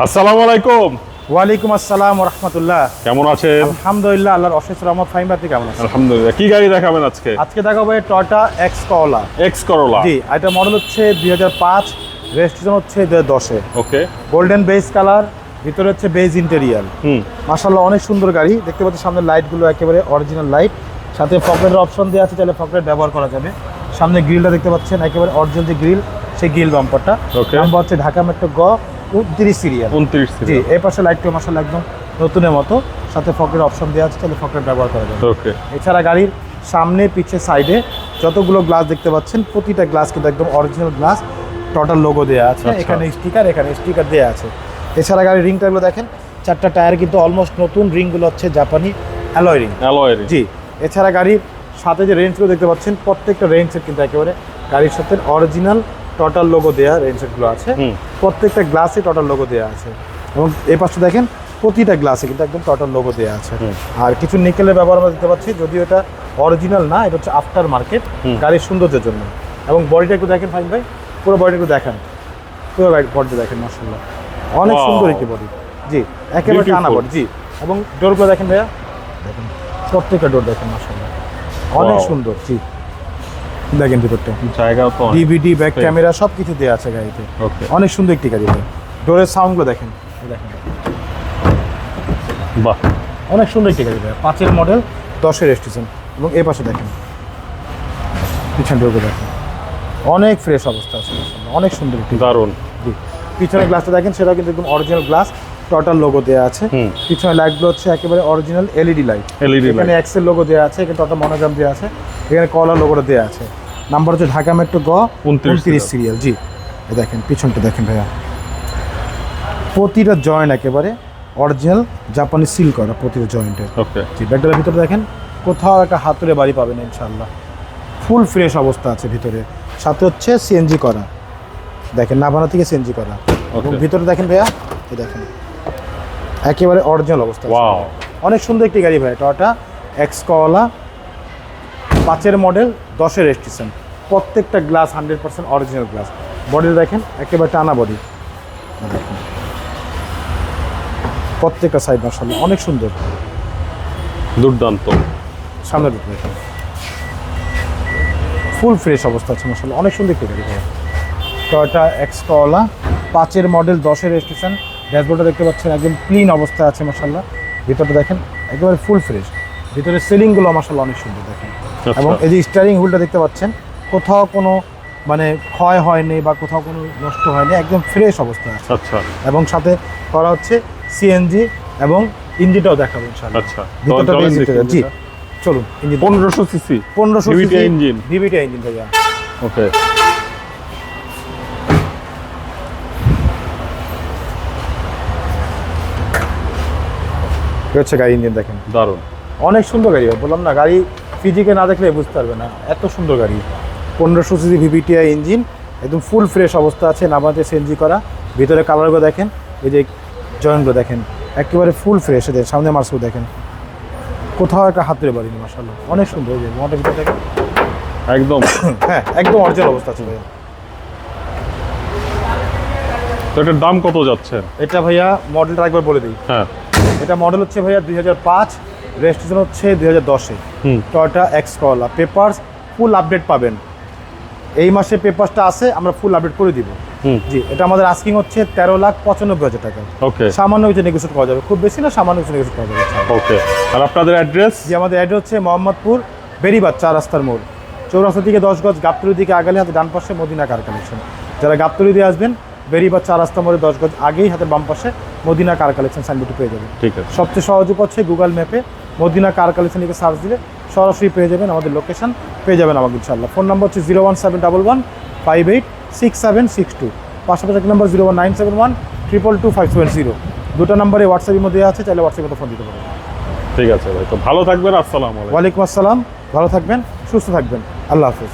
আসসালামু আলাইকুম। ওয়ালাইকুম আসসালাম রহমতুল্লাহ। কেমন আছেন? আলহামদুলিল্লাহ আল্লাহর অশেষ রহমত ফাইম আপনি কেমন আছেন? আলহামদুলিল্লাহ। কি গাড়ি দেখাবেন আজকে? আজকে দেখাবো Toyota X Corolla X Corolla G এটা মডেল হচ্ছে দুই হাজার পাঁচ রেজিস্ট্রেশন হচ্ছে দুই হাজার দশে। ওকে। গোল্ডেন বেস কালার ভিতরে হচ্ছে বেজ ইন্টেরিয়াল হুম। মাসাল্লাহ অনেক সুন্দর গাড়ি। দেখতে পাচ্ছি সামনে লাইটগুলো একেবারে অরিজিনাল লাইট সাথে পকেটের অপশন দেওয়া আছে তাহলে পকেট ব্যবহার করা যাবে। সামনে গ্রিলটা দেখতে পাচ্ছেন একেবারে অরিজিনাল যে গ্রিল সেই গ্রিল বাম্পারটা. নাম্বার হচ্ছে ঢাকা মেট্রো গ উনত্রিশ সিরিয়াল উনত্রিশ জি এই পাশে লাইটটা মাসাল্লাহ একদম নতুনের মতো। সাথে ফকের অপশন দেওয়া আছে তাহলে ফকের ব্যবহার করা যাবে। ওকে এছাড়া গাড়ির সামনে পিছে সাইডে যতগুলো গ্লাস দেখতে পাচ্ছেন প্রতিটা গ্লাস কিন্তু একদম অরিজিনাল গ্লাস টোটাল লোগো দেওয়া আছে আচ্ছা। এখানে স্টিকার এখানে স্টিকার দেওয়া আছে। এছাড়া গাড়ির রিংটাগুলো দেখেন চারটা টায়ার কিন্তু অলমোস্ট নতুন রিংগুলো হচ্ছে জাপানি অ্যালয় রিং অ্যালয়ের জি এছাড়া গাড়ির সাথে যে রেঞ্জগুলো দেখতে পাচ্ছেন প্রত্যেকটা রেঞ্জের কিন্তু একেবারে গাড়ির সাথে অরিজিনাল টোটাল লোগো দেওয়া রেঞ্জেরগুলো আছে। প্রত্যেকটা গ্লাসে টোটাল লোগো দেওয়া আছে। এবং এই পাশে দেখেন প্রতিটা গ্লাসে কিন্তু একদম টোটাল লোগো দেওয়া আছে। আর কিছু নিকেলের ব্যবহার আমরা দেখতে পাচ্ছি যদিও এটা অরিজিনাল না এটা হচ্ছে আফটার মার্কেট। গাড়ির সৌন্দর্যের জন্য। এবং বডিটা একটু দেখেন ফাইন ভাই পুরো বডিটা একটু দেখেন। পুরো বডিটা দেখেন মার্শাল্লাহ অনেক সুন্দর একটি বডি জি একেবারে টানা. বডি জি। এবং ডোরগুলো দেখেন ভাইয়া দেখেন প্রত্যেকটা ডোর দেখেন মার্শাল্লাহ অনেক সুন্দর জি। দেখেন ভিতরটা জায়গা তো অনেক। ডিভিডি ব্যাক ক্যামেরা সব কিছু দেওয়া আছে গাড়িতে। ওকে অনেক সুন্দর একটি গাড়ি ডোরের সাউন্ডগুলো দেখেন। দেখেন। বাহ। অনেক সুন্দর একটি গাড়ি ভাই পাঁচের মডেল দশের স্টেশন এবং এই পাশে দেখেন। পিছন ডোরগুলো দেখেন। অনেক ফ্রেশ অবস্থা আছে। অনেক সুন্দর একটি দারুণ। জি। পিছনের গ্লাসটা দেখেন সেটাও কিন্তু একদম অরিজিনাল গ্লাস টোটাল লোগো দেওয়া আছে। পিছনে লাইটগুলো হচ্ছে একেবারে অরিজিনাল এলইডি লাইট LED এখানে। এক্সেল লোগো দেওয়া আছে এখানে টোটাল মনোগ্রাম দেওয়া আছে। এখানে কলার লোগোটা দেওয়া আছে। নাম্বার হচ্ছে ঢাকা মেট্রো গ 29 উনত্রিশ সিরিয়াল জি। দেখেন পিছনটা দেখেন ভাইয়া। প্রতিটা জয়েন্ট একেবারে অরিজিনাল জাপানি সিল করা প্রতিটা জয়েন্টের ওকে জি ব্যাগটার ভিতরে দেখেন কোথাও একটা হাতুড়ে বাড়ি পাবেন ইনশাল্লাহ ফুল ফ্রেশ অবস্থা আছে ভিতরে। সাথে হচ্ছে সিএনজি করা। দেখেন নাভানা থেকে সিএনজি করা। ভিতরে দেখেন ভাইয়া দেখেন। একেবারে অরিজিনাল অবস্থা। অনেক সুন্দর একটি গাড়ি ভাই টয়টা এক্স কলা পাঁচের মডেল দশের রেজিস্ট্রেশন প্রত্যেকটা glass hundred percent original glass body দেখেন একেবারে টানা বডি প্রত্যেকটা সাইড মার্শাল্লাহ অনেক সুন্দর। দুর্দান্ত। সামনে দেখেন। ফুল ফ্রেশ অবস্থা আছে মশলা অনেক সুন্দর একটি গাড়ি টয়টা এক্স কলা পাঁচের মডেল দশের রেজিস্ট্রেশন ড্যাশবোর্ডটা দেখতে পাচ্ছেন একদম ক্লিন অবস্থায় আছে মশাল্লা ভিতরটা দেখেন একেবারে ফুল ফ্রেশ ভিতরে সিলিংগুলো মশাল্লা অনেক সুন্দর দেখেন। আচ্ছা। এবং এই যে স্টারিং হুইলটা দেখতে পাচ্ছেন কোথাও কোনো মানে ক্ষয় হয়নি বা কোথাও কোনো নষ্ট হয়নি একদম ফ্রেশ অবস্থা আছে। আচ্ছা। এবং সাথে করা হচ্ছে সিএনজি এবং ইঞ্জিনটাও দেখাবো ইনশাআল্লাহ। আচ্ছা। ভিতরটা জি চলুন ইঞ্জিন পনেরোশো সিসি পনেরোশো engine। ভিভিটি ইঞ্জিন ভাইয়া। ওকে হচ্ছে গাড়ি ইঞ্জিন দেখেন। দারুণ। অনেক সুন্দর গাড়ি বললাম না গাড়ি ফিজিকে না দেখলে বুঝতে পারবে না। এত সুন্দর গাড়ি। পনেরোশো সিসি ভিভিটিআই ইঞ্জিন একদম ফুল ফ্রেশ অবস্থা আছে নামাতে সিএনজি করা। ভিতরে কালারগুলো দেখেন এই যে জয়েন্টগুলো দেখেন একেবারে ফুল ফ্রেশ এদের সামনে মার্সগুলো দেখেন। কোথাও একটা হাতের বাড়ি মাসাল্লাহ অনেক সুন্দর এই যে ভিতরে দেখেন। একদম। হ্যাঁ একদম অরিজিনাল অবস্থা আছে ভাইয়া। তো এটার দাম কত যাচ্ছে? এটা ভাইয়া মডেলটা একবার বলে দিই। হ্যাঁ। এটা মডেল হচ্ছে ভাইয়া দুই হাজার পাঁচ রেজিস্ট্রেশন হচ্ছে দুই হাজার দশে। হুম। Toyota X Corolla papers full update পাবেন। এই মাসে পেপারসটা আছে আমরা ফুল আপডেট করে দিব। জি এটা আমাদের আস্কিং হচ্ছে তেরো লাখ পঁচানব্বই হাজার টাকা। ওকে সামান্য কিছু নেগোসিয়েট করা যাবে। খুব বেশি না সামান্য কিছু নেগোসিয়েট করা যাবে। ওকে আর আপনাদের অ্যাড্রেস জি আমাদের অ্যাড্রেস হচ্ছে মোহাম্মদপুর বেরিবাদ চার রাস্তার মোড়। চৌরাস্তা থেকে দশ গজ গাবতলির দিকে আগালে হাতে ডান পাশে মদিনা কার কালেকশন যারা গাবতলি দিয়ে আসবেন বেরিবাদ চার রাস্তা মোড়ে দশ গজ আগেই হাতে বাম পাশে মদিনা কার কালেকশন সাইনবোর্ডটি পেয়ে যাবেন। ঠিক আছে। সবচেয়ে সহজ উপায় হচ্ছে গুগল ম্যাপে মদিনা কার কালেকশন লিখে সার্চ দিলে সরাসরি পেয়ে যাবেন আমাদের লোকেশন পেয়ে যাবেন আমাকে ইনশাল্লাহ ফোন নম্বর হচ্ছে zero one seven double one five eight six seven six two পাশাপাশি এক নম্বর zero one nine seven one triple two five seven zero দুটো নম্বরে হোয়াটসঅ্যাপের মধ্যে আছে চাইলে হোয়াটসঅ্যাপে ফোন দিতে পারেন। ঠিক আছে ভাই তো ভালো থাকবেন আসসালামু আলাইকুম। ওয়ালাইকুম আসসালাম ভালো থাকবেন সুস্থ থাকবেন। আল্লাহ হাফিজ।